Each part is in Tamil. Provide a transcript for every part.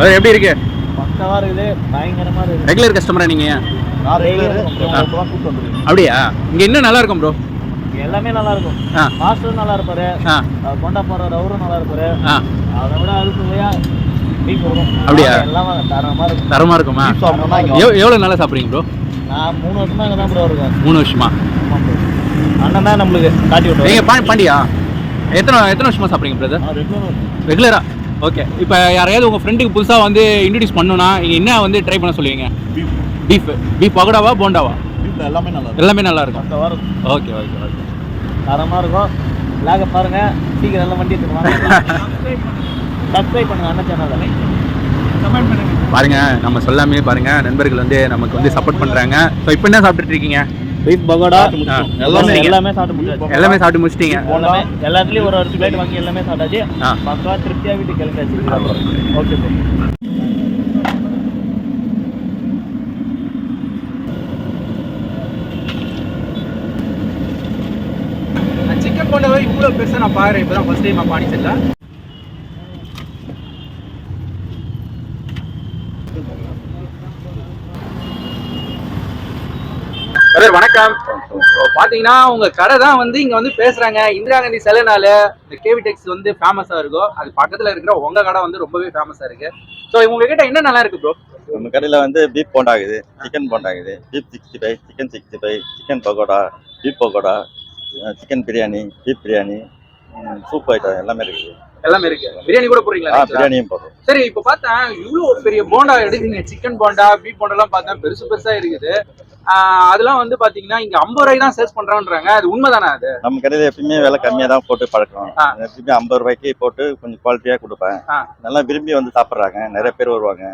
அது எப்படி இருக்கு? பக்கவா இருக்குது பயங்கரமா இருக்குது. ரெகுலர் கஸ்டமரா நீங்க? நான் ரெகுலர் கூப்பிட்டு வந்துருக்கேன் அப்படியா? இங்க என்ன நல்லா இருக்கும் ப்ரோ எல்லாமே நல்லா இருக்கும். மாஸ்டர் நல்லா இருப்பாரு. கொண்டா போறாரு அவரும் நல்லா இருப்பாரு. அதை விட அதுக்கு இல்லையா? அப்படியா? எல்லாமே தரமா இருக்கும். எவ்வளவு நல்லா சாப்பிடுறீங்க ப்ரோ நான் மூணு வருஷமா இங்கே தான் ப்ரோ இருக்கேன். மூணு வருஷமா. அண்ணன் தான் நம்மளுக்கு காட்டி விட்டுருவாரு நீங்க பா- பாண்டியா? எத்தனை எத்தனை வருஷமா சாப்பிடுறீங்க பிரதர் ரெகுலரா. ஓகே இப்போ யாரையாவது உங்க ஃப்ரெண்டுக்கு புதுசா வந்து இன்ட்ரடியூஸ் பண்ணணும்னா நீங்க என்ன வந்து ட்ரை பண்ண சொல்லுவீங்க? பீஃப் பீஃப் பீஃப் பகோடாவா போண்டாவா? பீஃப்ல எல்லாமே நல்லா இருக்கும். எல்லாமே நல்லா இருக்கும். ஓகே ஓகே ஓகே தரமா இருக்கும். லாக பாருங்க. சீக்கிரம் எல்லாம் வண்டி எடுத்துக்கலாம் சப்ஸ்கிரைப் பண்ணுங்க அண்ணன் சேனலை கமெண்ட் பண்ணுங்க பாருங்க நம்ம சொல்லாமே பாருங்க. நண்பர்கள் வந்து நமக்கு வந்து சப்போர்ட் பண்றாங்க. ஸோ இப்போ என்ன சாப்பிட்டுட்டு இருக்கீங்க? பீஃப் பகோடா எல்லாமே முடிச்சிட்டீங்க. எல்லாமே சாப்பிட்டு முடிச்சாச்சு. எல்லாமே சாப்பிட்டு முடிச்சிட்டீங்க. எல்லாமே எல்லாத்துலயும் ஒரு ஒரு பிளேட் வாங்கி எல்லாமே சாப்பிட்டாச்சு. பக்கா திருப்தியா வீட்டுக்கு கிளம்பியாச்சு. ஓகே. ப்ரோ சிக்கன் போண்டவே இவ்வளோ பெருசாக நான் பாரு இப்போ தான் ஃபஸ்ட் டைம் பாண்டிச்சேரியில் சார் வணக்கம். பாத்தீங்கன்னா உங்க கடை தான் வந்து இங்க வந்து பேசுறாங்க. இந்திரா காந்தி சிலைனால இந்த கேவி டெக்ஸ் வந்து ஃபேமஸா இருக்கும் அது பக்கத்துல இருக்கிற உங்க கடை வந்து ரொம்பவே ஃபேமஸா இருக்கு. ஸோ உங்ககிட்ட என்ன நல்லா இருக்கு ப்ரோ நம்ம கடையில் வந்து பீப் போண்டா ஆகுது சிக்கன் போண்டா ஆகுது sixty five chicken sixty five chicken pakoda beef pakoda chicken biryani beef biryani soup item எல்லாமே இருக்குது எல்லாமே இருக்கு. பிரியாணி கூட போடுறீங்களா நைட்ல? பிரியாணியும் போடுறோம். சரி இப்போ பார்த்தேன் இவ்வளோ பெரிய போண்டா எடுத்தீங்க. சிக்கன் போண்டா பீஃப் போண்டாலாம் பார்த்தேன் பெருசு பெருசா இருக்குது. அதெல்லாம் வந்து பாத்தீங்கன்னா இங்க ஐம்பது ரூபாய்க்கு தான் சேல்ஸ் பண்றான்றாங்க அது உண்மைதானே அது? நம்ம கடையில் எப்பயுமே விலை கம்மியாக தான் போட்டு பழக்கம். ஆ. எப்பயுமே ஐம்பது ரூபாய்க்கு போட்டு கொஞ்சம் குவாலிட்டியாக கொடுப்பேன். நல்லா விரும்பி வந்து சாப்பிட்றாங்க. நிறைய பேர் வருவாங்க.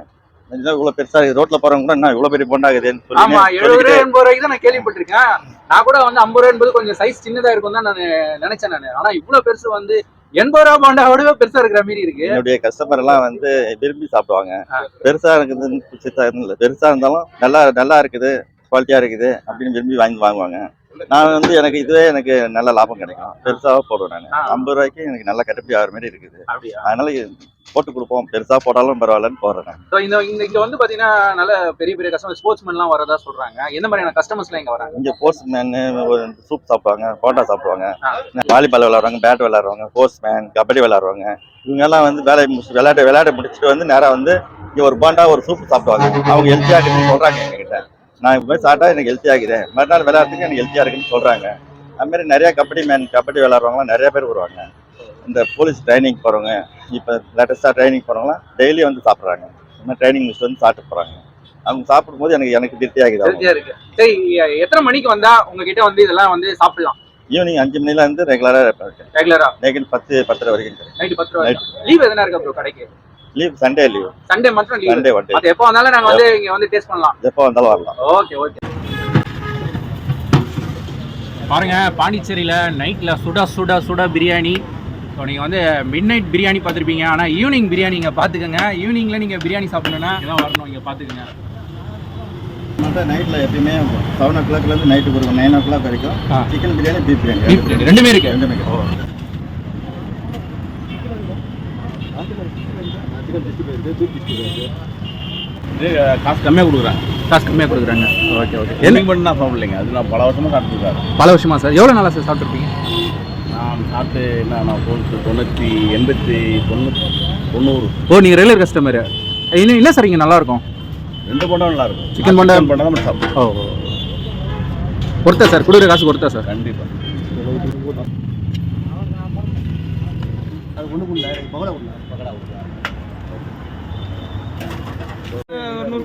இதெல்லாம் இவ்வளோ பெருசாக இருக்குது? ரோட்டில் போகிறவங்க கூட என்ன இவ்வளோ பெரிய போண்டா ஆகுதுன்னு ஆமா எழுபது ரூபாய் எண்பது ரூபாய்க்கு தான் நான் கேள்விப்பட்டிருக்கேன். நான் கூட வந்து ஐம்பது ரூபாய் என்பது கொஞ்சம் சைஸ் சின்னதா இருக்கும் தான் நான் நினைச்சேன் நான். ஆனா இவ்வளவு பெருசு வந்து எண்பது ரூபாய் போண்டாவோடவே பெருசா இருக்கிற மாதிரி இருக்கு. என்னுடைய கஸ்டமர் எல்லாம் வந்து விரும்பி சாப்பிடுவாங்க. பெருசா இல்லை பெருசா இருந்தாலும் நல்லா நல்லா இருக்குது குவாலிட்டியா இருக்குது அப்படின்னு விரும்பி வாங்கி வாங்குவாங்க. நான் வந்து எனக்கு இதுவே எனக்கு நல்ல லாபம் கிடைக்கும். பெருசாக போடுவேன். நான். ஐம்பது ரூபாய்க்கு எனக்கு நல்ல கட்டுப்படி ஆகிற மாதிரி இருக்குது. அதனால போட்டு கொடுப்போம். பெருசா போட்டாலும் பரவாயில்லன்னு. So, இந்த இங்க வந்து பாத்தீங்கன்னா நல்ல பெரிய பெரிய கஸ்டமர் ஸ்போர்ட்ஸ் எல்லாம் வரதா சொல்றாங்க. எந்த மாதிரியான கஸ்டமர்ஸ் எல்லாம் இங்க வராங்க? இங்க போஸ்ட் மேன் ஒரு சூப் சாப்பிடுவாங்க போண்டா சாப்பிடுவாங்க. வாலிபால் விளாடுவாங்க பேட் விளாடுவாங்க போஸ்ட் மேன் கபடி விளாடுவாங்க இவங்க எல்லாம் வந்து வேலையை முடிச்சு விளையாட்டு விளையாட முடிச்சுட்டு வந்து நேரா வந்து இங்க ஒரு போண்டா ஒரு சூப் சாப்பிடுவாங்க. அவங்க ஹெல்த்தியா இருக்குன்னு சொல்றாங்க எங்ககிட்ட. நான் இப்போ சாப்பிட்டா எனக்கு ஹெல்த்தியா இருக்குது மறுநாள் விளையாடுறதுக்கு எனக்கு ஹெல்த்தியா இருக்குன்னு சொல்றாங்க. அது மாதிரி நிறைய கபடி மேன் கபடி விளையாடுறவங்களாம் நிறைய பேர் வருவாங்க. இந்த போலீஸ் ட்ரைனிங் போறவங்க இப்போ லேட்டஸ்டா ட்ரைனிங் போறவங்களாம் டெய்லி வந்து சாப்பிட்றாங்க. மாதிரி ட்ரைனிங் முடிச்சுட்டு வந்து சாப்பிட்டு போறாங்க. அவங்க சாப்பிடும்போது எனக்கு எனக்கு திருப்தி ஆகுது அவங்க. ஹெல்த்தியா இருக்கு. சரி எத்தனை மணிக்கு வந்தா உங்ககிட்ட வந்து இதெல்லாம் வந்து சாப்பிடலாம்? ஈவினிங் அஞ்சு மணில இருந்து ரெகுலரா இருக்கேன் ரெகுலரா நைட்டு பத்து பத்தரை வரைக்கும் நைட்டு பத்து லீவ் எதனா இருக்கா ப்ரோ கடைக்கு? லீவ் சண்டே லீவ் சண்டே மட்டும் லீவ் சண்டே அது எப்போ வந்தாலும் நாங்க வந்து இங்க வந்து டேஸ்ட் பண்ணலாம். எப்போ வந்தாலும் வரலாம். ஓகே ஓகே பாருங்க பாண்டிச்சேரியில் நைட்டில் சுட சுட சுட பிரியாணி. ஸோ நீங்கள் வந்து மிட் நைட் பிரியாணி பார்த்துருப்பீங்க. ஆனால் ஈவினிங் பிரியாணி இங்கே பார்த்துக்கோங்க. ஈவினிங்கில் நீங்கள் பிரியாணி சாப்பிடணுன்னா இதான் வரணும் இங்கே பார்த்துக்கோங்க. நைட்ல எப்பயுமே செவன் ஓ கிளாக்ல இருந்து நைட்டு ஒரு நைன் ஓ கிளாக் வரைக்கும் ஆ. Chicken biryani beef biryani. Beef biryani. ரெண்டுமே இருக்கு. ரெண்டுமே காசு கம்மியாக கொடுக்குறேன் காசு கம்மியாக கொடுக்குறாங்க. Okay okay. என்னைக்கு மட்டும் நான் சாப்பிடலைங்க அது நான் பல வருஷமாக சாப்பிட்டுருக்காரு பல வருஷமா சார்? எவ்வளோ நாளாக சார் சாப்பிட்ருப்பீங்க நான் சாப்பிட்டு என்ன நான் தொண்ணூற்றி தொண்ணூற்றி எண்பத்தி தொண்ணூற்றி தொண்ணூறு. ஓ நீங்கள் ரெகுலர் கஸ்டமர் இல்லை இல்லை சார் இங்கே நல்லாயிருக்கும் ரெண்டு போண்டா நல்லா இருக்கும் Chicken போண்டா- சிக்கன் போண்டா தான் சாப்பிடுவோம் ஓ கொடுத்தா சார் கொடுக்குற காசு கொடுத்தா சார். கண்டிப்பாக hi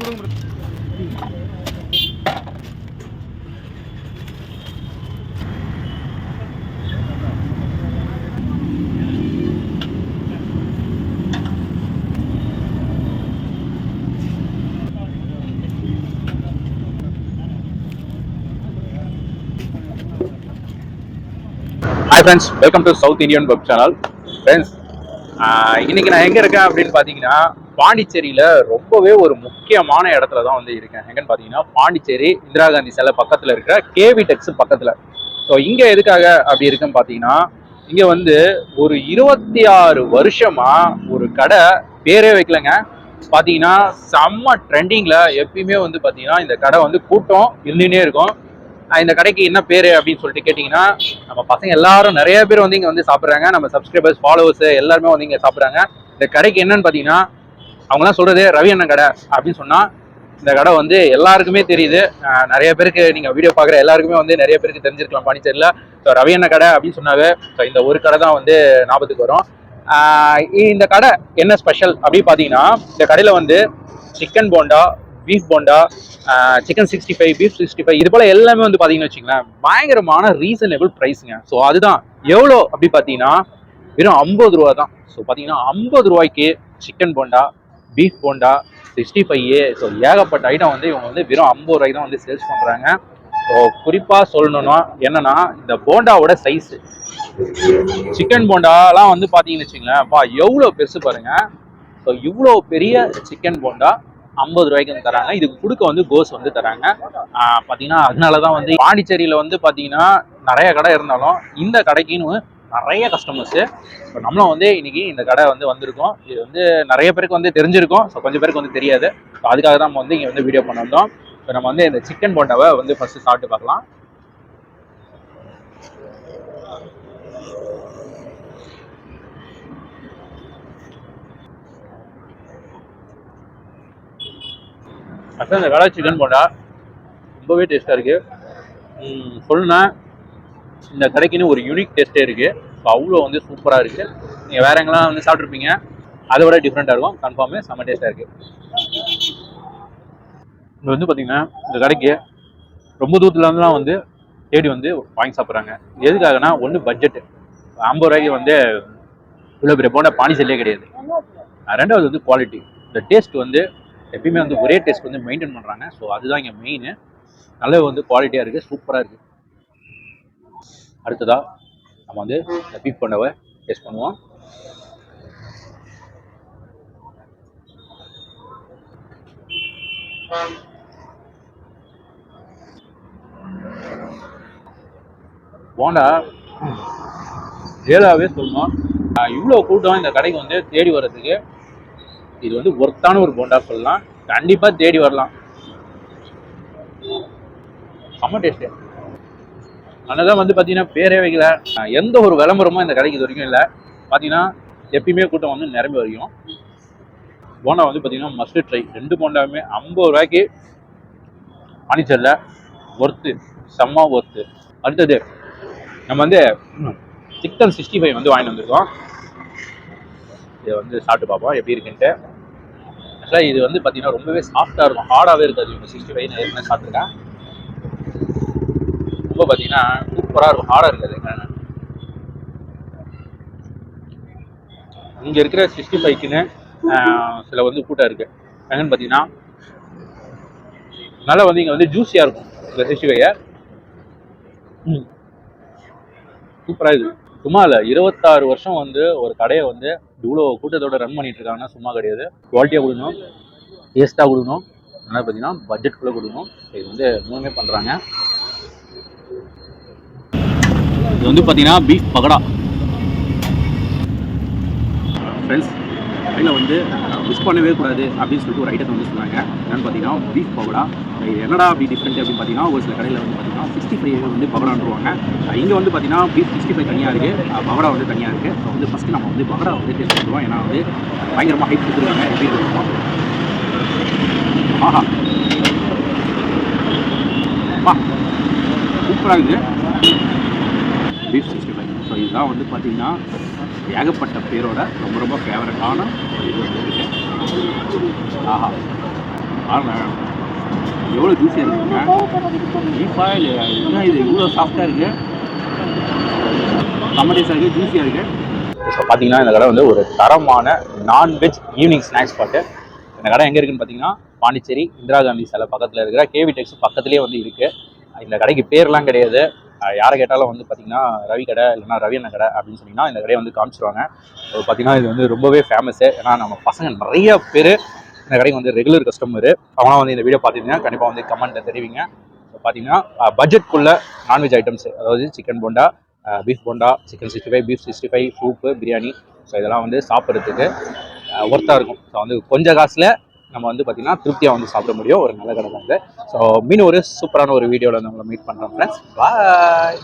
friends welcome to south Indian web channel friends இன்னைக்கு நான் எங்கே இருக்கேன் அப்படின்னு பார்த்தீங்கன்னா பாண்டிச்சேரியில் ரொம்பவே ஒரு முக்கியமான இடத்துல தான் வந்து இருக்கேன். எங்கன்னு பார்த்தீங்கன்னா பாண்டிச்சேரி இந்திரா காந்தி சிலை பக்கத்தில் இருக்கிற கேவி டெக்ஸ் பக்கத்தில். ஸோ இங்கே எதுக்காக அப்படி இருக்குன்னு பார்த்தீங்கன்னா இங்கே வந்து ஒரு இருபத்தி ஆறு வருஷமாக ஒரு கடை பேரே வைக்கலங்க. பார்த்தீங்கன்னா செம்ம ட்ரெண்டிங்கில் எப்பயுமே வந்து பார்த்தீங்கன்னா இந்த கடை வந்து கூட்டம் இருந்துகிட்டே இருக்கும். இந்த கடைக்கு என்ன பேர் அப்படின்னு சொல்லிட்டு கேட்டிங்கன்னா நம்ம பசங்க எல்லாரும் நிறைய பேர் வந்து இங்கே வந்து சாப்பிட்றாங்க. நம்ம சப்ஸ்கிரைபர்ஸ் ஃபாலோவர்ஸ் எல்லாருமே வந்து இங்கே சாப்பிட்றாங்க. இந்த கடைக்கு என்னன்னு பார்த்தீங்கன்னா அவங்களாம் சொல்றது ரவி அண்ணன் கடை அப்படின்னு சொன்னால் இந்த கடை வந்து எல்லாருக்குமே தெரியுது. நிறைய பேருக்கு நீங்கள் வீடியோ பார்க்குற எல்லாருக்குமே வந்து நிறைய பேருக்கு தெரிஞ்சிருக்கலாம் பாண்டிச்சேரியில். ஸோ ரவி அண்ணன் கடை அப்படின்னு சொன்னாவே ஸோ இந்த ஒரு கடை தான் வந்து ஞாபகத்துக்கு வரும். இந்த கடை என்ன ஸ்பெஷல் அப்படின்னு பார்த்தீங்கன்னா இந்த கடையில் வந்து chicken bonda beef bonda chicken sixty five beef sixty five இது போல் எல்லாமே வந்து பார்த்தீங்கன்னு வச்சுங்களேன் பயங்கரமான ரீசனபிள் ப்ரைஸுங்க ஸோ அதுதான். எவ்வளோ? அப்படி பார்த்தீங்கன்னா வெறும் ஐம்பது ரூபா தான். ஸோ பார்த்தீங்கன்னா ஐம்பது ரூபாய்க்கு chicken bonda beef bonda sixty five so ஏகப்பட்ட ஐட்டம் வந்து இவங்க வந்து வெறும் ஐம்பது ரூபாய்க்கு தான் வந்து சேல்ஸ் பண்ணுறாங்க ஸோ குறிப்பாக சொல்லணும்னா என்னன்னா இந்த போண்டாவோட சைஸு சிக்கன் போண்டாலாம் வந்து பார்த்தீங்கன்னு வச்சுங்களேன் அப்பா எவ்வளோ பெருசு பாருங்க. ஸோ இவ்வளோ பெரிய சிக்கன் போண்டா ஐம்பது ரூபாய்க்கு வந்து தராங்க. இதுக்கு கொடுக்க வந்து கோஸ் வந்து தராங்க. பார்த்தீங்கன்னா அதனால தான் வந்து பாண்டிச்சேரியில் வந்து பார்த்தீங்கன்னா நிறைய கடை இருந்தாலும் இந்த கடைக்குன்னு நிறைய கஸ்டமர்ஸு இப்போ நம்மளும் வந்து இன்னைக்கு இந்த கடை வந்து வந்திருக்கோம். இது வந்து நிறைய பேருக்கு வந்து தெரிஞ்சிருக்கும். ஸோ கொஞ்சம் பேருக்கு வந்து தெரியாது. ஸோ அதுக்காக தான் நம்ம வந்து இங்கே வந்து வீடியோ பண்ண வந்தோம். இப்போ நம்ம வந்து இந்த சிக்கன் போண்டாவை வந்து ஃபஸ்ட்டு சாப்பிட்டு பார்க்கலாம். அதான் இந்த கடை சிக்கன் போண்டா. ரொம்பவே டேஸ்ட்டாக இருக்குது சொல்லுனா இந்த கடைக்குன்னு ஒரு யூனிக் டேஸ்ட்டே இருக்குது ஸோ அவ்வளோ வந்து சூப்பராக இருக்குது நீங்கள் வேற எங்கெல்லாம் வந்து சாப்பிட்ருப்பீங்க அதை விட டிஃப்ரெண்ட்டாக இருக்கும். கன்ஃபார்மே செம்ம டேஸ்ட்டாக இருக்குது இது வந்து பார்த்தீங்கன்னா இந்த கடைக்கு ரொம்ப தூரத்துலேருந்துலாம் வந்து தேடி வந்து வாங்கி சாப்பிட்றாங்க. எதுக்காகனா ஒன்று பட்ஜெட்டு ஐம்பது ரூபாய்க்கு வந்து இவ்வளோ பெரிய போண்டா பானிசல்லே கிடையாது. ரெண்டாவது வந்து குவாலிட்டி இந்த டேஸ்ட் வந்து எப்பயுமே வந்து ஒரே டேஸ்ட் வந்து மெயின்டைன் பண்ணுறாங்க ஸோ அதுதான் இங்கே மெயின் நல்ல வந்து குவாலிட்டியாக இருக்குது சூப்பராக இருக்குது அடுத்ததாக நம்ம வந்து இந்த பீஃப் போண்டாவை டேஸ்ட் பண்ணுவோம். போண்டா ரியலாகவே சொல்லணும். இவ்வளோ கூட்டம் இந்த கடைக்கு வந்து தேடி வர்றதுக்கு. இது வந்து ஒர்த்தான ஒரு போண்டா சொல்லலாம். கண்டிப்பாக தேடி வரலாம். செம்ம டேஸ்ட்டு அதனால வந்து பார்த்தீங்கன்னா பேரே வைக்கல. எந்த ஒரு விளம்பரமும் இந்த கடைக்கு இது வரைக்கும் இல்லை. பார்த்தீங்கன்னா எப்பயுமே கூட்டம் வந்து நிரம்பி வரைக்கும். போண்டா வந்து பார்த்தீங்கன்னா மஸ்ட் ட்ரை ரெண்டு போண்டாவுமே ஐம்பது ரூபாய்க்கு பாண்டிச்சேரியில் ஒர்த்து செம்ம ஒர்த்து அடுத்தது நம்ம வந்து சிக்கன் சிக்ஸ்டி ஃபைவ் வந்து வாங்கிட்டு வந்திருக்கோம். இதை வந்து சாப்பிட்டு பார்ப்போம் எப்படி இருக்குன்ட்டு. ஆக்சுவலாக இது வந்து பார்த்தீங்கன்னா ரொம்பவே சாஃப்டாக இருக்கும். ஹார்டாகவே இருக்காது. இவங்க சிக்ஸ்டி ஃபைவ் நான் ஏற்கனவே சாப்பிட்ருக்கேன் ரொம்ப பார்த்தீங்கன்னா சூப்பராக இருக்கும். ஹார்டாக இருக்காது இங்கே இருக்கிற சிக்ஸ்டி ஃபைவ்க்குன்னு சில வந்து கூட்டம் இருக்குது என்னன்னு பார்த்தீங்கன்னா நல்லா வந்து இங்கே வந்து ஜூஸியாக இருக்கும். இந்த சிக்ஸ்டி ஃபைவை சூப்பராக இது. சும்மா இல்லை இருபத்தாறு வருஷம் வந்து ஒரு கடையை வந்து இவ்வளோ கூட்டத்தோட ரன் பண்ணிட்டு இருக்காங்கன்னா சும்மா கிடையாது. குவாலிட்டியாக கொடுக்கணும். டேஸ்ட்டாக கொடுக்கணும். அதனால் பார்த்தீங்கன்னா பட்ஜெட்குள்ளே கொடுக்கணும். இது வந்து மூணுமே பண்ணுறாங்க இது வந்து பார்த்தீங்கன்னா பீஃப் பகடா. ஃப்ரெண்ட்ஸ் கடையில் வந்து மிஸ் பண்ணவே கூடாது அப்படின்னு சொல்லிட்டு ஒரு ஐட்டத்தை வந்து சொன்னாங்க. என்னென்னு பார்த்தீங்கன்னா பீஃப் பகோடா. இது என்னடா அப்படி டிஃப்ரெண்ட் அப்படின்னு பார்த்தீங்கன்னா ஒரு சில கடையில் வந்து பார்த்தீங்கன்னா சிக்ஸ்டி ஃபைவ் வந்து பகடான்ருவாங்க இங்கே வந்து பார்த்தீங்கன்னா பீஃப் சிக்ஸ்டி ஃபைவ் தனியாக இருக்குது பகடா வந்து தனியாக இருக்குது ஸோ வந்து ஃபஸ்ட்டு நம்ம வந்து பகடா வந்து டேஸ்ட் பண்ணுவோம். ஏன்னா வந்து பயங்கரமாக ஹைட் கொடுத்துருக்காங்க. எப்படி இருக்கும் ஆஹா. வா. சூப்பராக இருக்குது. பீஃப் சிக்ஸ்டி ஃபைவ் ஸோ இதுதான் வந்து பார்த்தீங்கன்னா ஏகப்பட்ட பேரோட ரொம்ப ரொம்ப ஃபேவரட்டான இது வந்து ஆஹா. எவ்வளோ ஜூஸியாக இருக்குங்க. டீப்பாக இல்லை என்ன இது? இவ்வளோ சாஃப்டாக இருக்குது சம்மடேஸாக இருக்குது ஜூஸியாக இருக்குது ஸோ பார்த்தீங்கன்னா இந்த கடை வந்து ஒரு தரமான நான்வெஜ் ஈவினிங் ஸ்நாக்ஸ் ஸ்பாட்டு இந்த கடை எங்கே இருக்குன்னு பார்த்தீங்கன்னா பாண்டிச்சேரி இந்திரா காந்தி சிலை பக்கத்தில் இருக்கிற கேவி டெக்ஸ் பக்கத்துலேயே வந்து இருக்குது இந்த கடைக்கு பேர்லாம் கிடையாது. யாரை கேட்டாலும் வந்து பார்த்தீங்கன்னா ரவி கடை இல்லைன்னா ரவி அண்ணன் கடை அப்படின்னு சொன்னீங்கன்னா இந்த கடையை வந்து காமிச்சிருவாங்க. ஸோ பார்த்தீங்கன்னா இது வந்து ரொம்பவே ஃபேமஸு ஏன்னா நம்ம பசங்க நிறைய பேர் இந்த கடைக்கு வந்து ரெகுலர் கஸ்டமர் அவங்களாம் வந்து இந்த வீடியோ பார்த்துருந்தீங்கன்னா கண்டிப்பாக வந்து கமெண்ட்டில் தெரிவிங்க. ஸோ பார்த்தீங்கன்னா பட்ஜெட்குள்ள நான்வெஜ் ஐட்டம்ஸ் அதாவது chicken bonda beef bonda chicken sixty five beef sixty five soup biryani so இதெல்லாம் வந்து சாப்பிட்றதுக்கு ஒர்த்தாக இருக்கும். ஸோ வந்து கொஞ்சம் காசில் நம்ம வந்து பார்த்தீங்கன்னா திருப்தியாக வந்து சாப்பிட முடியும். ஒரு நல்ல கடை தான் இது. ஸோ மீன் ஒரு சூப்பரான ஒரு வீடியோவில் வந்து உங்களை மீட் பண்ணுறோம் ஃப்ரெண்ட்ஸ் பாய்